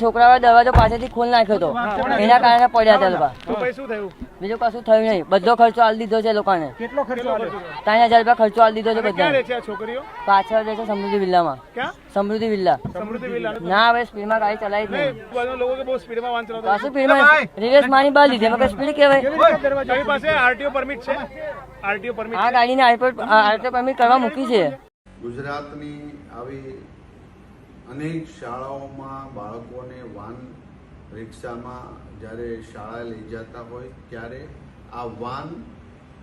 છોકરાઓ દરવાજો પાસેથી ખોલ નાખ્યો હતો એના કારણે પડ્યા હતા લોકો. તો પછી શું થયું? બીજું કશું થયું નહીં. બધો ખર્ચો આલી દીધો છે લોકોને. કેટલો ખર્ચો ત્રણ હજાર રૂપિયા ખર્ચો આલી દીધો છે અને ક્યાં રહે બધાને છે આ છોકરીઓ? પાછળ રહે છે સમૃદ્ધિ વિલ્લામાં. સમૃદ્ધિ વિલ્લા. ના હવે સ્પીડમાં ગાડી ચલાવી જ નહીં નહીં. બધા લોકો કે બહુ સ્પીડમાં વાંચ ચલાવતા કશું મારી બાર લીધી એમાં સ્પીડ કહેવાય પાસે આરટીઓ પરમિટ છે? આરટીઓ પરમિટ આ ગાડીને આરટીઓ પરમિટ કરવા મૂકી છે. ગુજરાતની આવી અનેક શાળાઓમાં બાળકોને વાન રિક્ષામાં જ્યારે શાળા લઈ જતા હોય ત્યારે આ વાન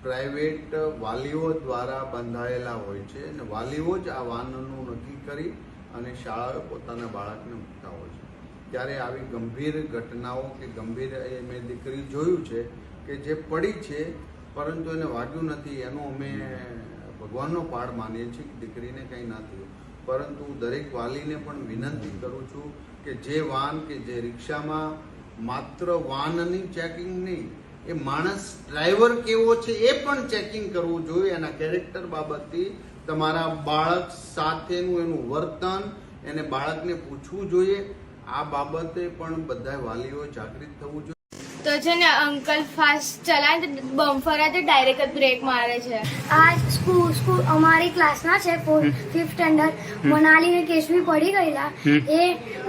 પ્રાઇવેટ વાલીઓ દ્વારા બંધાયેલા હોય છે અને વાલીઓ જ આ વાનનું નક્કી કરી અને શાળાએ પોતાના બાળકને મૂકતા હોય છે. ત્યારે આવી ગંભીર ઘટનાઓ કે ગંભીર એ મેં દીકરી જોયું છે કે જે પડી છે, પરંતુ એને વાગ્યું નથી. એનું અમે ભગવાનનો પાડ માનીએ છીએ કે દીકરીને કંઈ ના થયું. પરંતુ દરેક વાલીને પણ વિનંતી કરું છું કે જે વાન કે જે રિક્ષામાં માત્ર વાનની ચેકિંગ નહીં, એ માણસ ડ્રાઈવર કેવો છે એ પણ ચેકિંગ કરવું જોઈએ. એના કેરેક્ટર બાબતથી તમારા બાળક સાથેનું એનું વર્તન, એને બાળકને પૂછવું જોઈએ. આ બાબતે પણ બધા વાલીઓ જાગૃત થવું જોઈએ. તો છે ને અંકલ ફાસ્ટ ચલાવે તો બમ્ફર તો ડાયરેક્ટ જ બ્રેક મારે છે. આ સ્કૂલ સ્કૂલ અમારી ક્લાસના છે ફિફ્થ સ્ટેન્ડર્ડ મનાલી ને કેશવી પડી ગયેલા. એ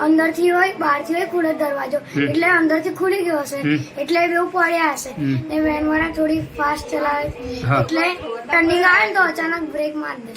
અંદરથી હોય બહારથી હોય ખુલ્લો દરવાજો. એટલે અંદરથી ખુલી ગયો હશે. એટલે બેઉ પડ્યા હશે. ને વેન થોડી ફાસ્ટ ચલાવે. એટલે ટર્નિંગ આવે ને તો અચાનક બ્રેક મારી દે.